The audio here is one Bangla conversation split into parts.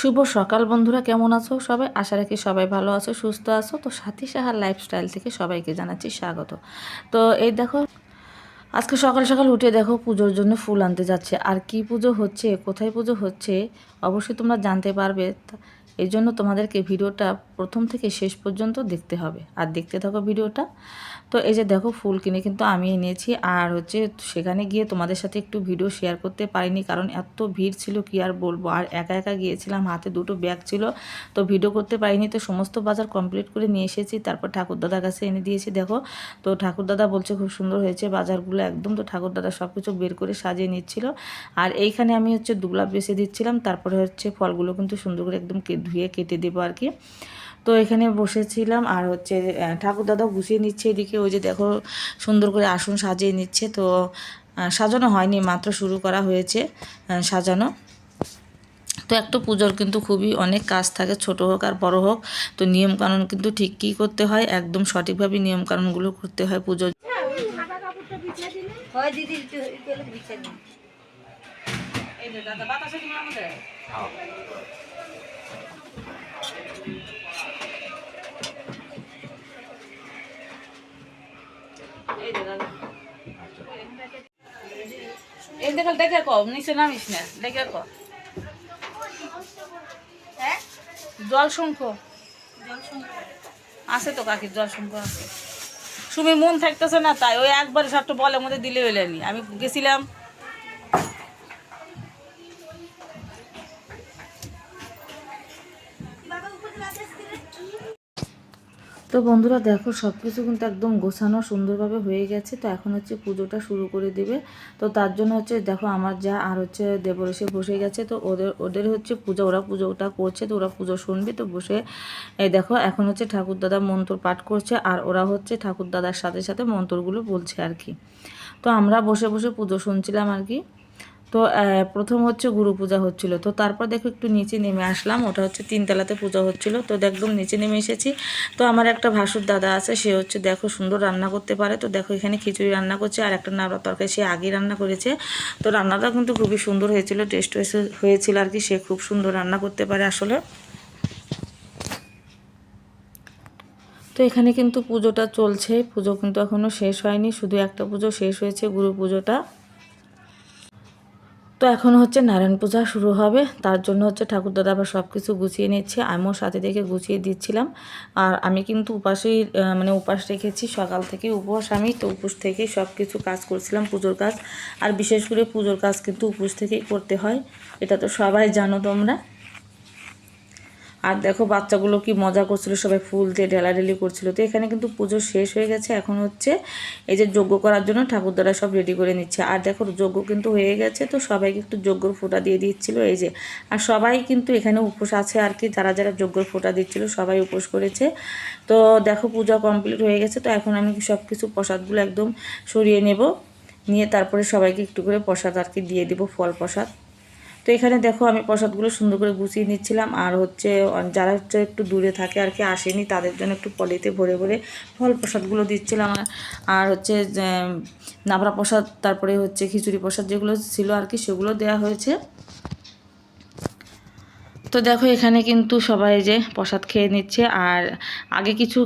শুভ সকাল বন্ধুরা, কেমন আছো সবাই? আশা রাখি সবাই ভালো আছো, সুস্থ আছো। তো সাথী সাহার লাইফস্টাইল থেকে সবাইকে জানাচ্ছি স্বাগত। তো এই দেখো, আজকে সকাল সকাল উঠে দেখো পুজোর জন্য ফুল আনতে যাচ্ছে। আর কি পুজো হচ্ছে, কোথায় পুজো হচ্ছে, অবশ্যই তোমরা জানতে পারবে। এই জন্য তোমাদেরকে ভিডিওটা প্রথম থেকে শেষ পর্যন্ত দেখতে হবে। আর দেখতে থাকো ভিডিওটা। তো এই যে দেখো ফুল কিনে কিন্তু আমি এনেছি। আর হচ্ছে সেখানে গিয়ে তোমাদের সাথে একটু ভিডিও শেয়ার করতে পারিনি, কারণ এত ভিড় ছিল, কি আর বলব? আর একা একা গিয়েছিলাম, হাতে দুটো ব্যাগ ছিল, তো ভিডিও করতে পারিনি। তো সমস্ত বাজার কমপ্লিট করে নিয়ে এসেছি, তারপর ঠাকুরদাদার কাছে এনে দিয়েছি, দেখো। তো ঠাকুরদাদা বলছে খুব সুন্দর হয়েছে বাজারগুলো একদম, তো ঠাকুরদাদা সব কিছু বের করে সাজিয়ে নিচ্ছিল। আর এইখানে আমি হচ্ছে দুগলা বেছে দিচ্ছিলাম, তারপরে হচ্ছে ফলগুলো কিন্তু সুন্দর করে একদম ধুয়ে কেটে দেবো আর কি। তো এখানে বসেছিলাম আর হচ্ছে ঠাকুর দাদা গুছিয়ে নিচ্ছে এদিকে ওই যে দেখো সুন্দর করে আসন সাজিয়ে নিচ্ছে তো সাজানো হয়নি মাত্র শুরু করা হয়েছে সাজানো তো একটা পুজোর কিন্তু খুবই অনেক কাজ থাকে ছোট হোক আর বড় হোক তো নিয়মকানুন কিন্তু ঠিক কী করতে হয় একদম সঠিকভাবে নিয়মকানুনগুলো করতে হয় পুজোর হয় দাদা বাতাসে এই দেখো কো নিচে নামিস না দেখে কো হ্যাঁ? জল শঙ্খ। আছে তো কাকি জল শঙ্খ আছে। মন থাকতেছে না তাই ওই একবার সবটা বলের মধ্যে দিলে হইলেনি। আমি গেছিলাম তো বন্ধুরা দেখো সব কিছু কিন্তু একদম গোছানো সুন্দরভাবে হয়ে গেছে। তো এখন হচ্ছে পুজোটা শুরু করে দেবে। তো তার জন্য হচ্ছে দেখো, আমার যা আর হচ্ছে দেবর এসে বসে গেছে। তো ওদের ওদের হচ্ছে পুজো, ওরা পুজোটা করছে। তো ওরা পুজো শুনবে। তো বসে, এই দেখো, এখন হচ্ছে ঠাকুরদাদা মন্ত্র পাঠ করছে। আর ওরা হচ্ছে ঠাকুরদাদার সাথে সাথে মন্ত্রগুলো বলছে আর কি। তো আমরা বসে বসে পুজো শুনছিলাম আর কি। তো প্রথম হচ্ছে গুরু পূজা হচ্ছিল। তো তারপর দেখো একটু নিচে নেমে আসলাম, ওটা হচ্ছে তিনতলাতে পূজা হচ্ছিল। তো একদম নিচে নেমে এসেছি। তো আমার একটা ভাসুর দাদা আছে, সে হচ্ছে দেখো সুন্দর রান্না করতে পারে। তো দেখো এখানে খিচুড়ি রান্না করছে আর একটা নাড়া তরকারি সে আগেই রান্না করেছে। তো রান্নাটা কিন্তু খুবই সুন্দর হয়েছিল, টেস্ট হয়েছিল আর কি, সে খুব সুন্দর রান্না করতে পারে আসলে। তো এখানে কিন্তু পুজোটা চলছে, পুজো কিন্তু এখনও শেষ হয়নি, শুধু একটা পুজো শেষ হয়েছে, গুরু পুজোটা। তো এখন হচ্ছে নারায়ণ পূজা শুরু হবে। তার জন্য হচ্ছে ঠাকুরদাদা আবার সব কিছু গুছিয়ে নিচ্ছে। আমিও সাথে দেখে গুছিয়ে দিচ্ছিলাম। আর আমি কিন্তু উপাসেই মানে উপাস রেখেছি। সকাল থেকে উপোস আমি, তো উপোস থেকেই সব কিছু কাজ করছিলাম, পুজোর কাজ। আর বিশেষ করে পুজোর কাজ কিন্তু উপোস থেকেই করতে হয়। এটা তো সবাই জানো তোমরা। আর দেখো বাচ্চাগুলো কি মজা করছিল, সবাই ফুল দিয়ে ঢেলাঢেলি করছিল। তো এখানে কিন্তু পুজো শেষ হয়ে গেছে, এখন হচ্ছে এই যে যজ্ঞ করার জন্য ঠাকুরদারা সব রেডি করে নিচ্ছে। আর দেখো যজ্ঞ কিন্তু হয়ে গেছে, তো সবাইকে একটু যজ্ঞর ফোঁটা দিয়ে দিচ্ছিল এই যে। আর সবাই কিন্তু এখানে উপোস আছে আর কি, যারা যারা যজ্ঞর ফোঁটা দিচ্ছিল সবাই উপোস করেছে। তো দেখো পূজা কমপ্লিট হয়ে গেছে, তো এখন আমি সব কিছু প্রসাদগুলো একদম সরিয়ে নেব, নিয়ে তারপরে সবাইকে একটু করে প্রসাদ আর কি দিয়ে দেবো, ফল প্রসাদ। তো এখানে দেখো আমি প্রসাদগুলো সুন্দর করে গুছিয়ে নিচ্ছিলাম। আর হচ্ছে যারা হচ্ছে একটু দূরে থাকে আর কি, আসেনি, তাদের জন্য একটু পলিতে ভরে ভরে ফল প্রসাদগুলো দিচ্ছিলাম। আর- হচ্ছে নাবড়া প্রসাদ, তারপরে হচ্ছে খিচুড়ি প্রসাদ যেগুলো ছিল আর কি, সেগুলো দেওয়া হয়েছে। তো দেখো, এখানে কিন্তু সবাই যে প্রসাদ খেয়ে নিচ্ছে। আর আগে কিছু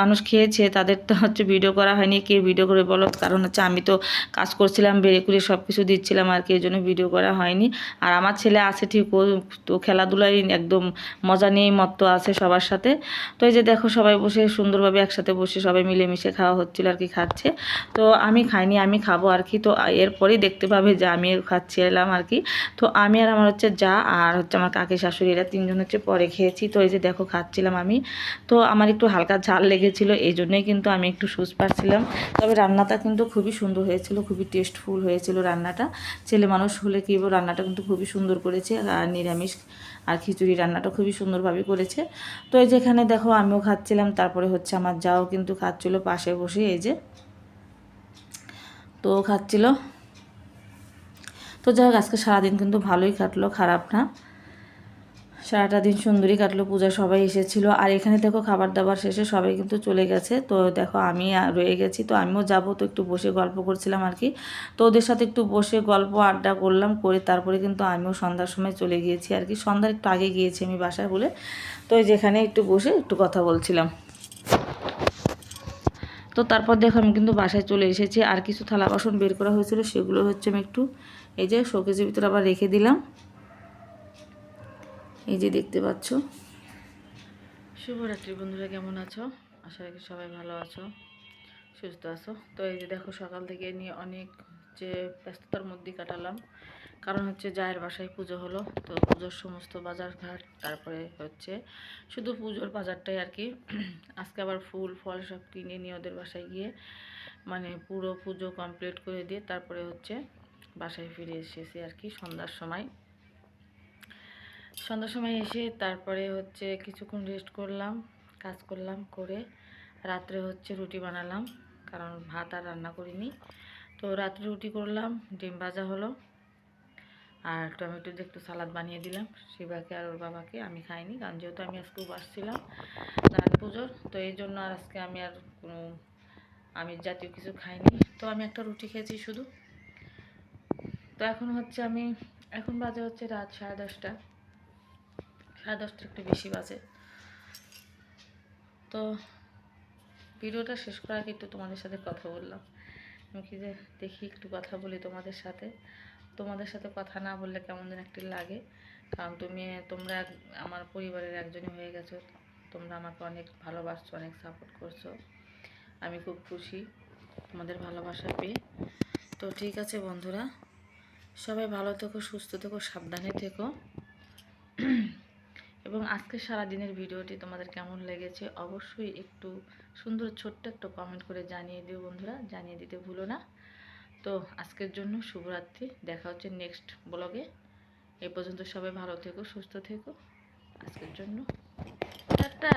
মানুষ খেয়েছে, তাদের তো হচ্ছে ভিডিও করা হয়নি। কে ভিডিও করে বলো? কারণ হচ্ছে আমি তো কাজ করছিলাম, বেড়ে করে সব কিছু দিচ্ছিলাম আর কি, এই জন্য ভিডিও করা হয়নি। আর আমার ছেলে আছে ঠিক, ও তো খেলাধুলায় একদম মজা নিয়েই মত্ত আছে সবার সাথে। তো এই যে দেখো, সবাই বসে সুন্দরভাবে একসাথে বসে সবাই মিলেমিশে খাওয়া হচ্ছিল আর কি, খাচ্ছে। তো আমি খাইনি, আমি খাব আর কি। তো এরপরেই দেখতে পাবে যে আমি খাচ্ছি এলাম আর কি। তো আমি আর আমার হচ্ছে যা, আর হচ্ছে আমার কাকি শাশুড়ি, এরা তিনজন হচ্ছে পরে খেয়েছি। তো এই যে দেখো, খাচ্ছিলাম আমি। তো আমার একটু হালকা ঝাল লেগেছিল, এই জন্যই কিন্তু আমি একটু সুস পাচ্ছিলাম তবে রান্নাটা কিন্তু খুবই সুন্দর হয়েছিল, খুবই টেস্টফুল হয়েছিল রান্নাটা। ছেলে মানুষ হলে কি রান্নাটা কিন্তু খুবই সুন্দর করেছে। আর নিরামিষ আর খিচুড়ি রান্নাটা খুবই সুন্দরভাবে করেছে। তো এই যেখানে দেখো, আমিও খাচ্ছিলাম। তারপরে হচ্ছে আমার যাও কিন্তু খাচ্ছিল পাশে বসে, এই যে। তো খাচ্ছিল। তো যাই হোক, আজকে সারাদিন কিন্তু ভালোই কাটলো, খারাপ না। সারাটা দিন সুন্দরী কাটলো পূজা সবাই এসেছিল। আর এখানে দেখো খাবার দাবার শেষে সবাই কিন্তু চলে গেছে। তো দেখো আমি রয়ে গেছি, তো আমিও যাব। তো একটু বসে গল্প করছিলাম আর কি। তো ওদের সাথে একটু বসে গল্প আড্ডা করলাম, করে তারপরে কিন্তু আমিও সন্ধ্যার সময় চলে গিয়েছি আর কি। সন্ধ্যার একটু আগে গিয়েছি আমি বাসায় বলে। তো যেখানে একটু বসে একটু কথা বলছিলাম। তো তারপর দেখো আমি কিন্তু বাসায় চলে এসেছি। আর কিছু থালা বাসন বের করা হয়েছিল, সেগুলো হচ্ছে আমি একটু এই যে শোকেজের ভিতরে আবার রেখে দিলাম। এই যে দেখতে পাচ্ছ। শুভরাত্রি বন্ধুরা, কেমন আছো? আশা রাখি সবাই ভালো আছো, সুস্থ আছো। তো এই যে দেখো, সকাল থেকে নিয়ে অনেক যে ব্যস্ততার মধ্যে কাটালাম। কারণ হচ্ছে জায়ের বাসায় পুজো হলো, তো পুজোর সমস্ত বাজার ঘাট, তারপরে হচ্ছে শুধু পুজোর বাজারটাই আর কি। আজকে আবার ফুল, ফল সব কিনে নিয়ে ওদের বাসায় গিয়ে মানে পুরো পুজো কমপ্লিট করে দিয়ে তারপরে হচ্ছে বাসায় ফিরে এসেছি আর কি সন্ধ্যার সময়। সন্ধ্যার সময় এসে তারপরে হচ্ছে কিছুক্ষণ রেস্ট করলাম, কাজ করলাম, করে রাত্রে হচ্ছে রুটি বানালাম, কারণ ভাত আর রান্না করিনি। তো রাত্রে রুটি করলাম, ডিম ভাজা হলো, আর টমেটো দিয়ে একটু সালাদ বানিয়ে দিলাম। শিবাকে আর ওর বাবাকে আমি খাইনি, কারণ যেহেতু আমি আজকে উপবাস ছিলাম নারায়ণ পুজোর, তো এই জন্য আর আজকে আমি আর কোনো আমিষ জাতীয় কিছু খাইনি। তো আমি একটা রুটি খেয়েছি শুধু। তো এখন হচ্ছে আমি, এখন বাজে হচ্ছে রাত সাড়ে দশটা। সাড়ে দশটা একটু বেশি বাজে। তো ভিডিওটা শেষ করার আগে একটু তোমাদের সাথে কথা বললাম। আমি কি যে দেখি একটু কথা বলি তোমাদের সাথে। তোমাদের সাথে কথা না বললে কেমন যেন একটু লাগে। কারণ তুমি, তোমরা আমার পরিবারের একজনই হয়ে গেছো। তোমরা আমাকে অনেক ভালোবাসছো, অনেক সাপোর্ট করছ। আমি খুব খুশি তোমাদের ভালোবাসা পেয়ে। তো ঠিক আছে বন্ধুরা, সবাই ভালো থেকো, সুস্থ থেকো, সাবধানে থেকো। এবং আজকে সারা দিনের ভিডিওটি তোমাদের কেমন লেগেছে অবশ্যই একটু সুন্দর ছোট্ট একটা কমেন্ট করে জানিয়ে দিও বন্ধুরা, জানিয়ে দিতে ভুলো না। তো আজকের জন্য শুভরাত্রি, দেখা হচ্ছে নেক্সট ব্লগে এ পর্যন্ত সবাই ভালো থেকো, সুস্থ থেকো। আজকের জন্য টাটা।